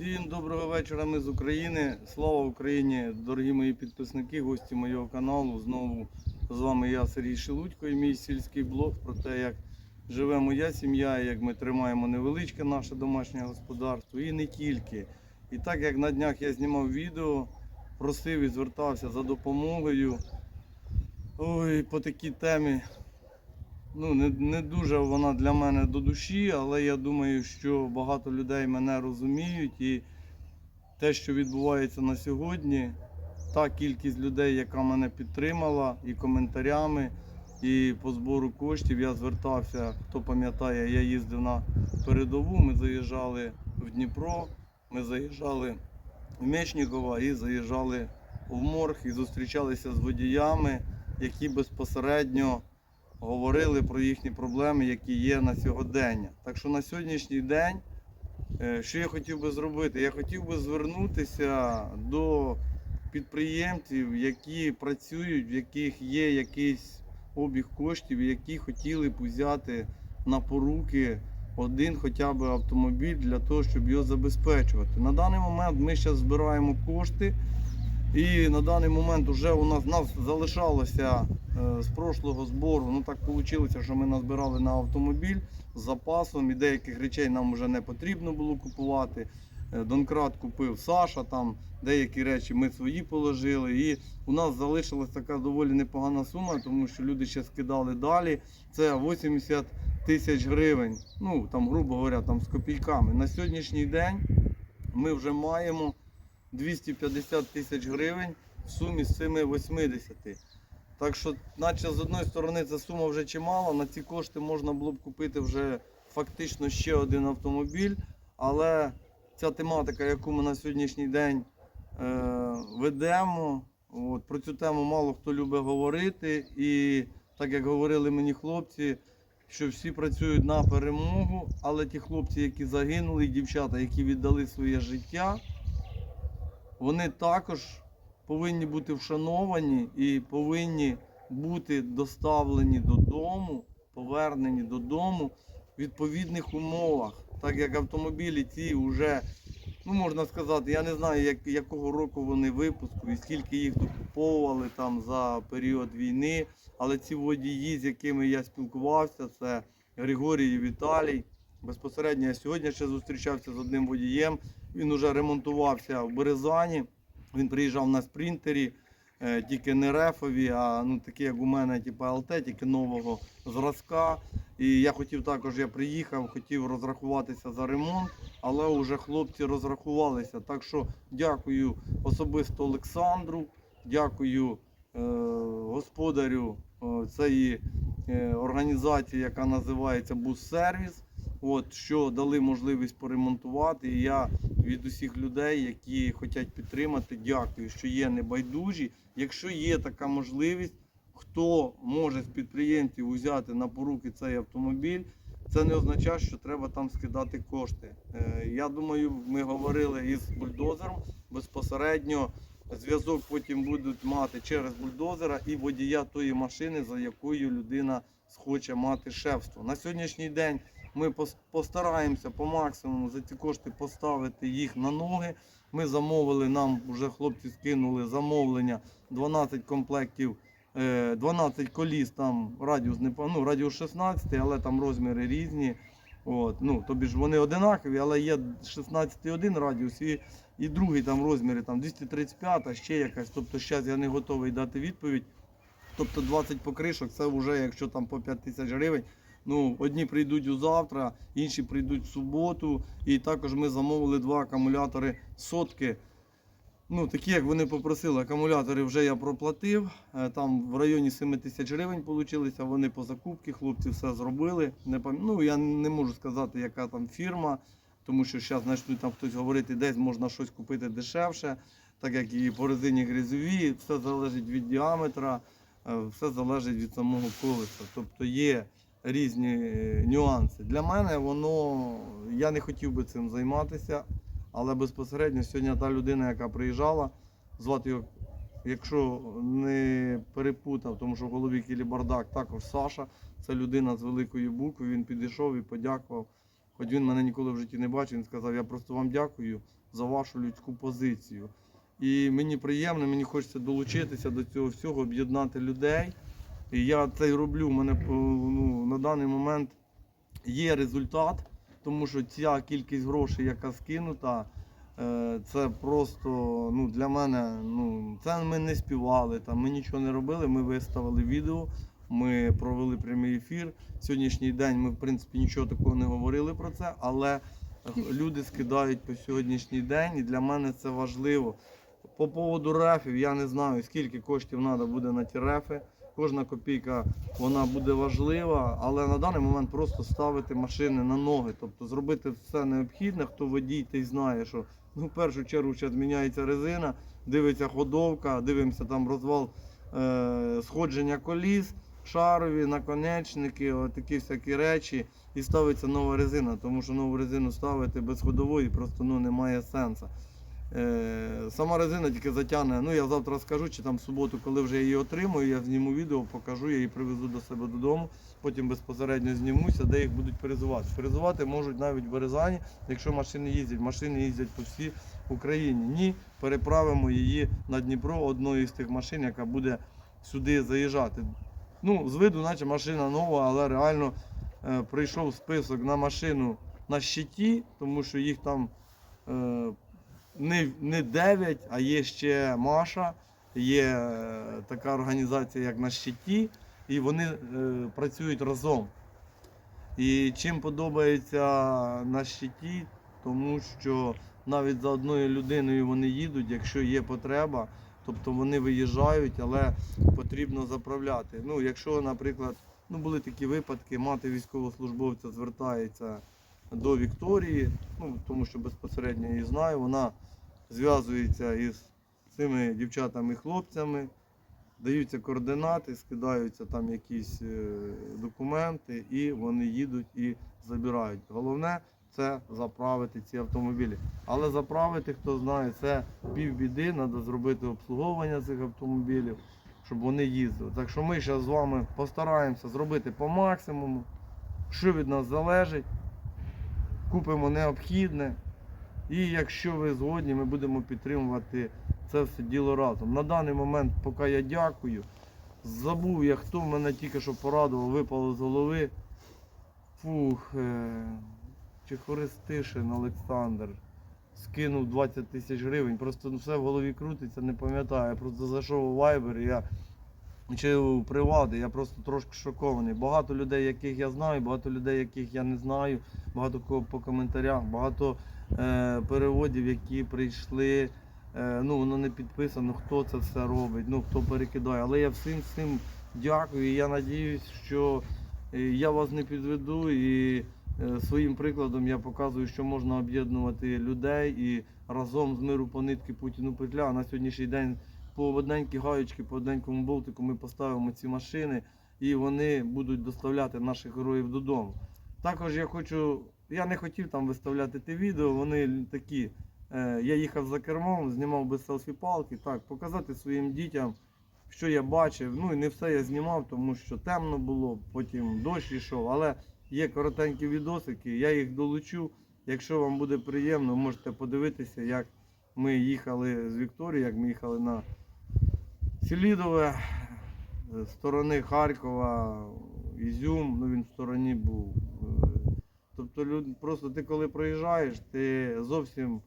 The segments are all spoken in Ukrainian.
Всім доброго вечора. Ми з України. Слава Україні, дорогі мої підписники, гості моєго каналу. Знову з вами я, Сергій Шелудько, і мій сільський блог про те, як живе моя сім'я, як ми тримаємо невеличке наше домашнє господарство і не тільки. І так як на днях я знімав відео, просив і звертався за допомогою. Ой, по такій темі. Ну, не, не дуже вона для мене до душі, але я думаю, що багато людей мене розуміють. І те, що відбувається на сьогодні, та кількість людей, яка мене підтримала, і коментарями, і по збору коштів я звертався. Хто пам'ятає, я їздив на передову. Ми заїжджали в Дніпро, ми заїжджали в Мечнікова і заїжджали в морг і зустрічалися з водіями, які безпосередньо говорили про їхні проблеми, які є на сьогодення. Так що на сьогоднішній день, е, що я хотів би зробити? Я хотів би звернутися до підприємців, які працюють, в яких є якийсь обіг коштів, які хотіли б взяти на поруки один хоча б автомобіль для того, щоб його забезпечувати. На даний момент ми зараз збираємо кошти. І на даний момент вже у нас, нас залишалося е, з прошлого збору. Ну так вийшло, що ми назбирали на автомобіль з запасом і деяких речей нам вже не потрібно було купувати. Е, Донкрат купив Саша, там деякі речі ми свої положили. І у нас залишилась така доволі непогана сума, тому що люди ще скидали далі. Це 80 тисяч гривень. Ну там, грубо говоря, там з копійками. На сьогоднішній день ми вже маємо 250 тисяч гривень в сумі з цими 80. Так що, наче з одної сторони, ця сума вже чимала. На ці кошти можна було б купити вже фактично ще один автомобіль. Але ця тематика, яку ми на сьогоднішній день е, ведемо, от, про цю тему мало хто любить говорити. І так як говорили мені хлопці, що всі працюють на перемогу, але ті хлопці, які загинули, і дівчата, які віддали своє життя, вони також повинні бути вшановані і повинні бути доставлені додому, повернені додому в відповідних умовах. Так як автомобілі ці вже, ну можна сказати, я не знаю, як, якого року вони випуску і скільки їх докуповували там за період війни. Але ці водії, з якими я спілкувався, це Григорій і Віталій. Безпосередньо я сьогодні ще зустрічався з одним водієм. Він вже ремонтувався в Березані. Він приїжджав на спринтері, е, тільки не рефові, а ну такі, як у мене, типу ЛТ, тільки нового зразка. І я хотів також, я приїхав, хотів розрахуватися за ремонт, але вже хлопці розрахувалися. Так що дякую особисто Олександру, дякую е, господарю е, цієї е, організації, яка називається Бус-сервіс. От, що дали можливість поремонтувати. І я від усіх людей, які хочуть підтримати, дякую, що є небайдужі. Якщо є така можливість, хто може з підприємців взяти на поруки цей автомобіль, це не означає, що треба там скидати кошти. Е, Я думаю, ми говорили із бульдозером безпосередньо. Зв'язок потім будуть мати через бульдозера і водія тої машини, за якою людина схоче мати шефство. На сьогоднішній день ми постараємося по максимуму за ці кошти поставити їх на ноги. Ми замовили, нам вже хлопці скинули замовлення 12 комплектів, е, 12 коліс, там радіус ну, радіус 16, але там розміри різні. От, ну, тобі ж вони одинакові, але є 16,1 радіус і, і другий там розміри, там 235, ще якась. Тобто зараз я не готовий дати відповідь. Тобто 20 покришок, це вже якщо там по 5 тисяч гривень. Ну, одні прийдуть у завтра, інші прийдуть в суботу. І також ми замовили два акумулятори сотки. Ну, такі, як вони попросили, акумулятори вже я проплатив. Е, Там в районі 7 тисяч гривень вийшло. Вони по закупці, хлопці все зробили. Не пам... Ну, я не можу сказати, яка там фірма, тому що зараз почнуть там хтось говорити, десь можна щось купити дешевше, так як і по резині грязові, все залежить від діаметра, е, все залежить від самого колеса. Тобто є різні е, нюанси. Для мене воно, я не хотів би цим займатися, але безпосередньо сьогодні та людина, яка приїжджала, звати його, якщо не перепутав, тому що в голові Кілі Бардак також Саша, це людина з великої букви, він підійшов і подякував хоч він мене ніколи в житті не бачив, він сказав, я просто вам дякую за вашу людську позицію. І мені приємно, мені хочеться долучитися до цього всього, об'єднати людей. І я це й роблю. У мене е, ну, на даний момент є результат, тому що ця кількість грошей, яка скинута, е, це просто ну, для мене. Ну, це ми не співали, там, ми нічого не робили. Ми виставили відео, ми провели прямий ефір. Сьогоднішній день ми, в принципі, нічого такого не говорили про це, але люди скидають по сьогоднішній день, і для мене це важливо. По поводу рефів, я не знаю, скільки коштів треба буде на ті рефи. Кожна копійка вона буде важлива, але на даний момент просто ставити машини на ноги, тобто зробити все необхідне. Хто водій, той знає, що ну, в першу чергу зараз міняється резина, дивиться ходовка, дивимося там розвал е, сходження коліс, шарові, наконечники, такі всякі речі, і ставиться нова резина, тому що нову резину ставити без ходової просто ну, немає сенсу. Е, Сама резина тільки затягне. Ну я завтра скажу, чи там в суботу, коли вже її отримую, я зніму відео, покажу, я її привезу до себе додому. Потім безпосередньо знімуся, де їх будуть перезувати. Перезувати можуть навіть в Березані, якщо машини їздять. Машини їздять по всій Україні. Ні, переправимо її на Дніпро одною з тих машин, яка буде сюди заїжджати. Ну, з виду, наче машина нова, але реально е, прийшов список на машину на щиті, тому що їх там. Е, не, не 9, а є ще Маша, є е, така організація, як на щиті, і вони е, працюють разом. І чим подобається на щиті, тому що навіть за одною людиною вони їдуть, якщо є потреба, тобто вони виїжджають, але потрібно заправляти. Ну, якщо, наприклад, ну, були такі випадки, мати військовослужбовця звертається до Вікторії, ну, тому що безпосередньо її знаю, вона зв'язується із цими дівчатами і хлопцями, даються координати, скидаються там якісь е, документи, і вони їдуть і забирають. Головне це заправити ці автомобілі. Але заправити, хто знає, це півбіди, треба зробити обслуговування цих автомобілів, щоб вони їздили. Так що ми зараз з вами постараємося зробити по максимуму, що від нас залежить, купимо необхідне. І якщо ви згодні, ми будемо підтримувати це все діло разом. На даний момент, поки я дякую, забув я, хто мене тільки що порадував, випало з голови. Фух, е, Чехористишин Олександр. Скинув 20 тисяч гривень. Просто ну, все в голові крутиться, не пам'ятаю. Я просто зайшов у і я чи у приват, я просто трошки шокований. Багато людей, яких я знаю, багато людей, яких я не знаю, багато кого по коментарях, багато е, переводів, які прийшли. Е, ну, воно не підписано, хто це все робить, ну хто перекидає. Але я всім всім дякую. І я надіюсь, що е, я вас не підведу і е, своїм прикладом я показую, що можна об'єднувати людей і разом з миру по нитки Путіну петля. На сьогоднішній день по одненькій гаючки, по одненькому болтику ми поставимо ці машини і вони будуть доставляти наших героїв додому. Також я хочу, я не хотів там виставляти те відео, вони такі. е, Я їхав за кермом, знімав без селфі-палки, так, показати своїм дітям, що я бачив. Ну і не все я знімав, тому що темно було, потім дощ йшов, але є коротенькі відосики, я їх долучу. Якщо вам буде приємно, можете подивитися, як ми їхали з Вікторії, як ми їхали на Селідове, з сторони Харкова, Ізюм, ну він в стороні був. Е, Тобто просто ти коли проїжджаєш, ти зовсім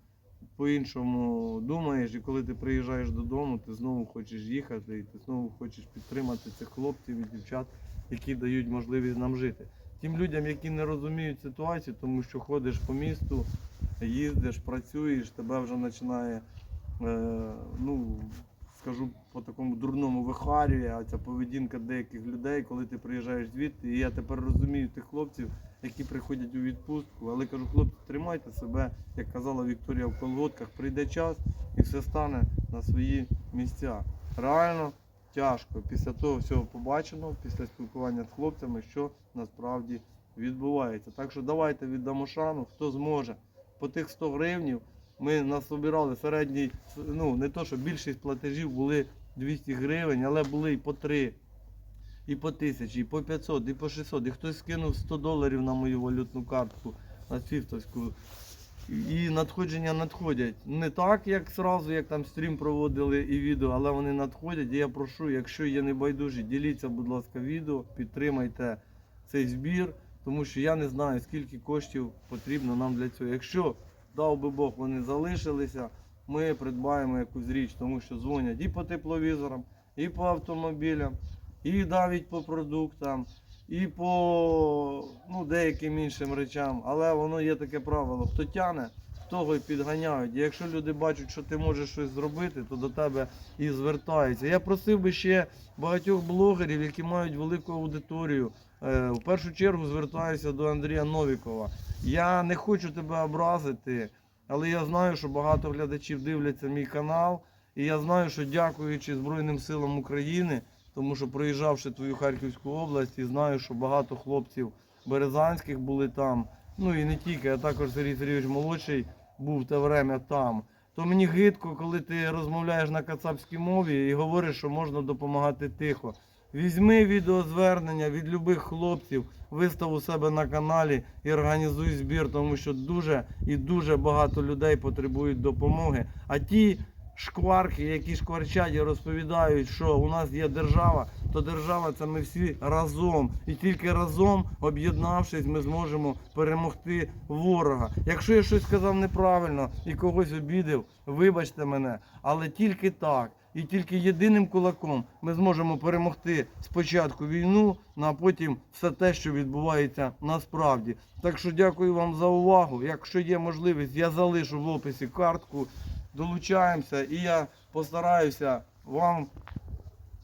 по-іншому думаєш, і коли ти приїжджаєш додому, ти знову хочеш їхати, і ти знову хочеш підтримати цих хлопців і дівчат, які дають можливість нам жити. Тим людям, які не розуміють ситуацію, тому що ходиш по місту, їздиш, працюєш, тебе вже починає, е, ну, скажу по такому дурному вихарює, а ця поведінка деяких людей, коли ти приїжджаєш звідти. І я тепер розумію тих хлопців, які приходять у відпустку. Але кажу, хлопці, тримайте себе, як казала Вікторія в колготках, прийде час і все стане на свої місця. Реально тяжко після того всього побаченого, після спілкування з хлопцями, що насправді відбувається. Так що давайте віддамо шану, хто зможе. По тих 100 гривнів ми насобирали середній, ну не то, що більшість платежів були 200 гривень, але були і по 3, і по 1000, і по 500, і по 600. І хтось скинув 100 доларів на мою валютну картку. на Свіфтовську. І надходження надходять. Не так, як зразу, як там стрім проводили і відео, але вони надходять. І я прошу, якщо є небайдужі, діліться, будь ласка, відео, підтримайте цей збір, тому що я не знаю, скільки коштів потрібно нам для цього. Якщо, дав би Бог, вони залишилися, ми придбаємо якусь річ, тому що дзвонять і по тепловізорам, і по автомобілям, і навіть по продуктам, і по ну, деяким іншим речам. Але воно є таке правило: хто тяне, того і підганяють. І якщо люди бачать, що ти можеш щось зробити, то до тебе і звертаються. Я просив би ще багатьох блогерів, які мають велику аудиторію. Е, В першу чергу звертаюся до Андрія Новікова. Я не хочу тебе образити, але я знаю, що багато глядачів дивляться мій канал. І я знаю, що дякуючи Збройним силам України, тому що проїжджавши твою Харківську область, і знаю, що багато хлопців березанських були там. Ну і не тільки, а також Сергій Сергійович молодший був в те время там. То мені гидко, коли ти розмовляєш на кацапській мові і говориш, що можна допомагати тихо. Візьми відеозвернення від любих хлопців, вистав у себе на каналі і організуй збір, тому що дуже і дуже багато людей потребують допомоги. А ті шкварки, які шкварчать і розповідають, що у нас є держава, то держава це ми всі разом. І тільки разом, об'єднавшись, ми зможемо перемогти ворога. Якщо я щось сказав неправильно і когось обідав, вибачте мене, але тільки так. І тільки єдиним кулаком ми зможемо перемогти спочатку війну, ну, а потім все те, що відбувається насправді. Так що дякую вам за увагу. Якщо є можливість, я залишу в описі картку, долучаємося і я постараюся вам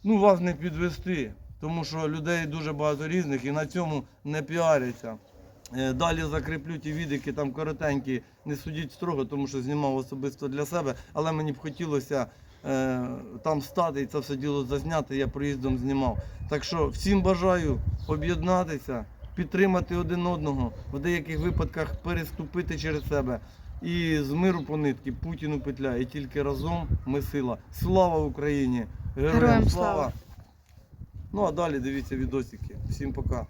ну, вас не підвести, тому що людей дуже багато різних і на цьому не піаряться. Е, Далі закріплю ті відики, там коротенькі, не судіть строго, тому що знімав особисто для себе, але мені б хотілося там стати і це все діло зазняти, я проїздом знімав. Так що всім бажаю об'єднатися, підтримати один одного, в деяких випадках переступити через себе. І з миру по нитки Путіну петля. І тільки разом ми сила. Слава Україні! Героям, Героям слава! слава! Ну а далі дивіться відосики. Всім пока.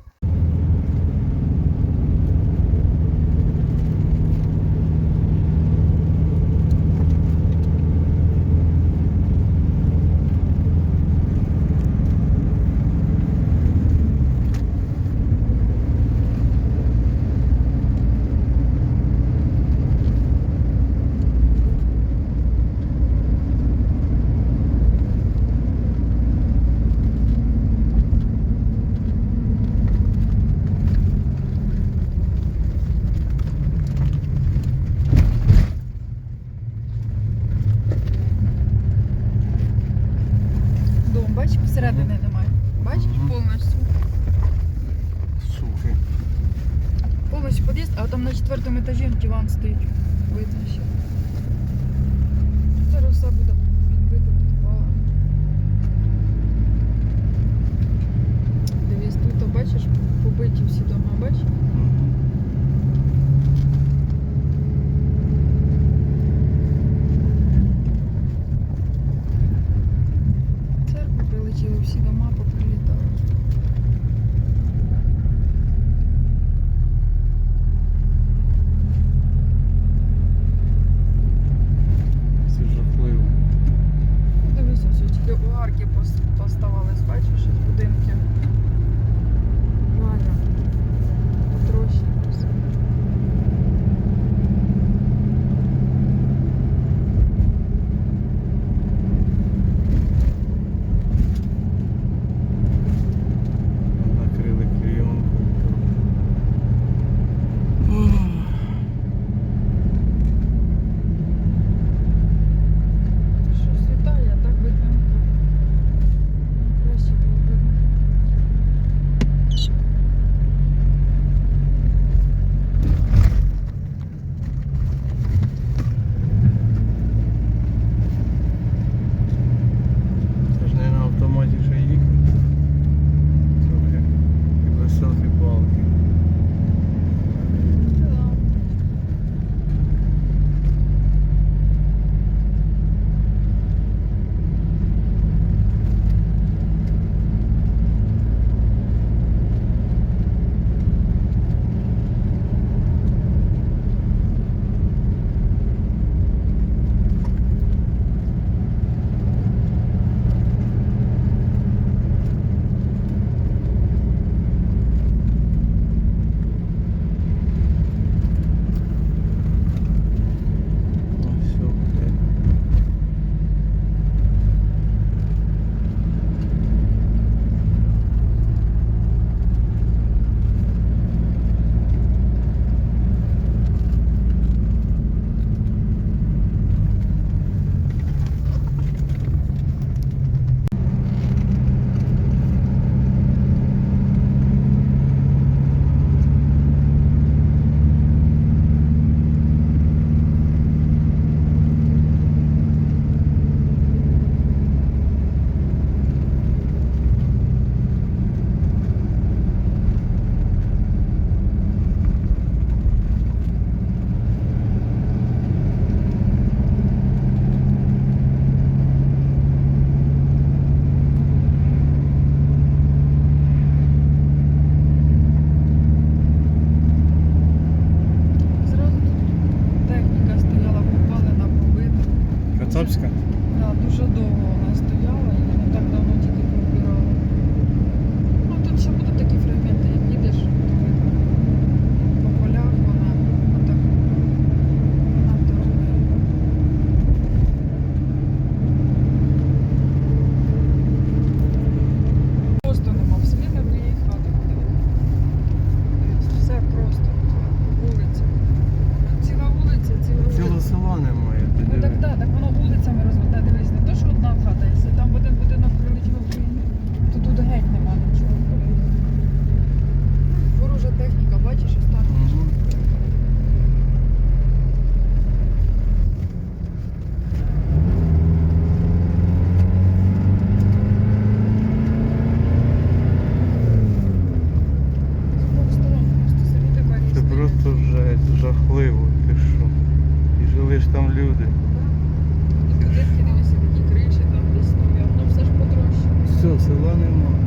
Такі криші, там десь нові, ну, все ж подорожче. Все, села нема.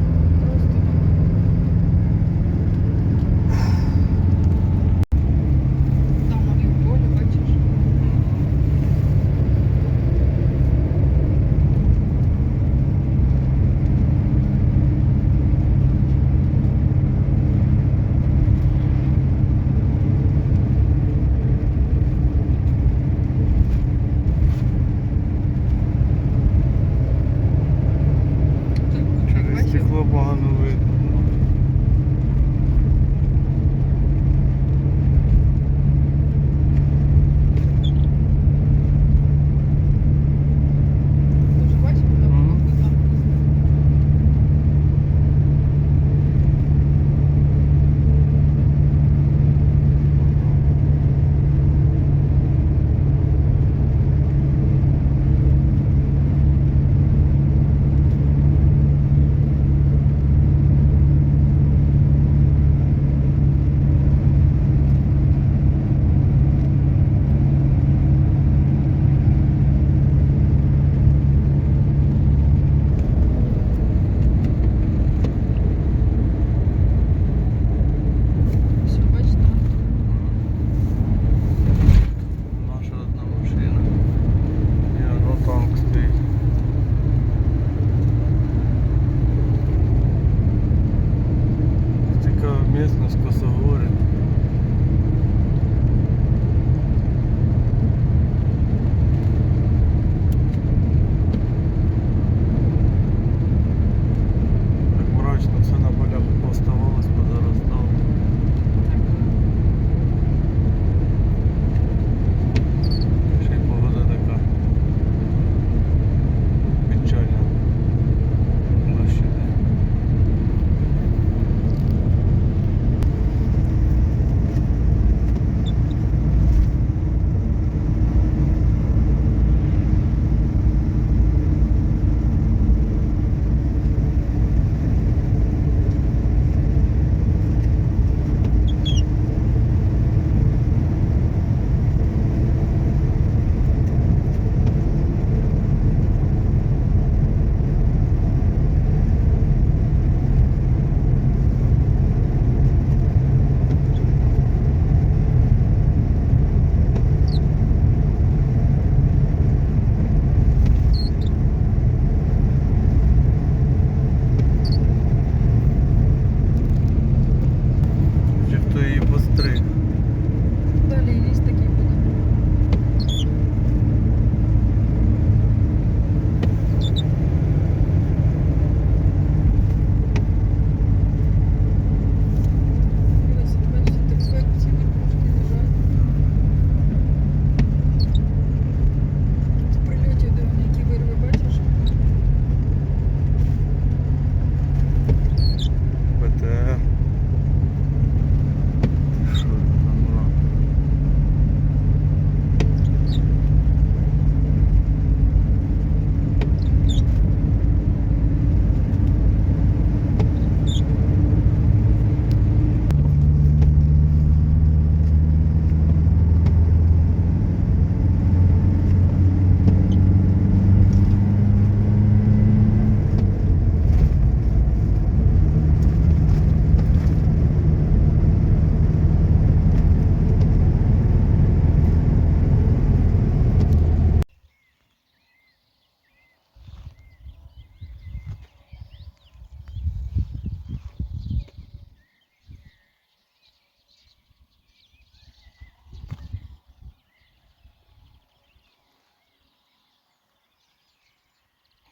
з Косогори.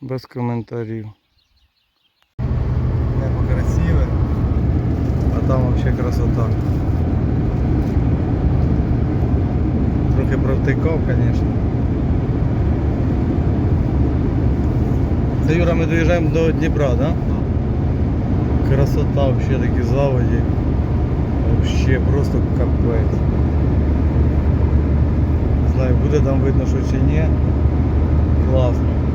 Без коментарів. Небо красиве, а там взагалі красота. Трохи провтикав, звісно. Це Юра, ми доїжджаємо до Дніпра? Да? Красота взагалі такі заводі. Вообще просто капець. Не знаю, буде там видно, що чи ні. Класно.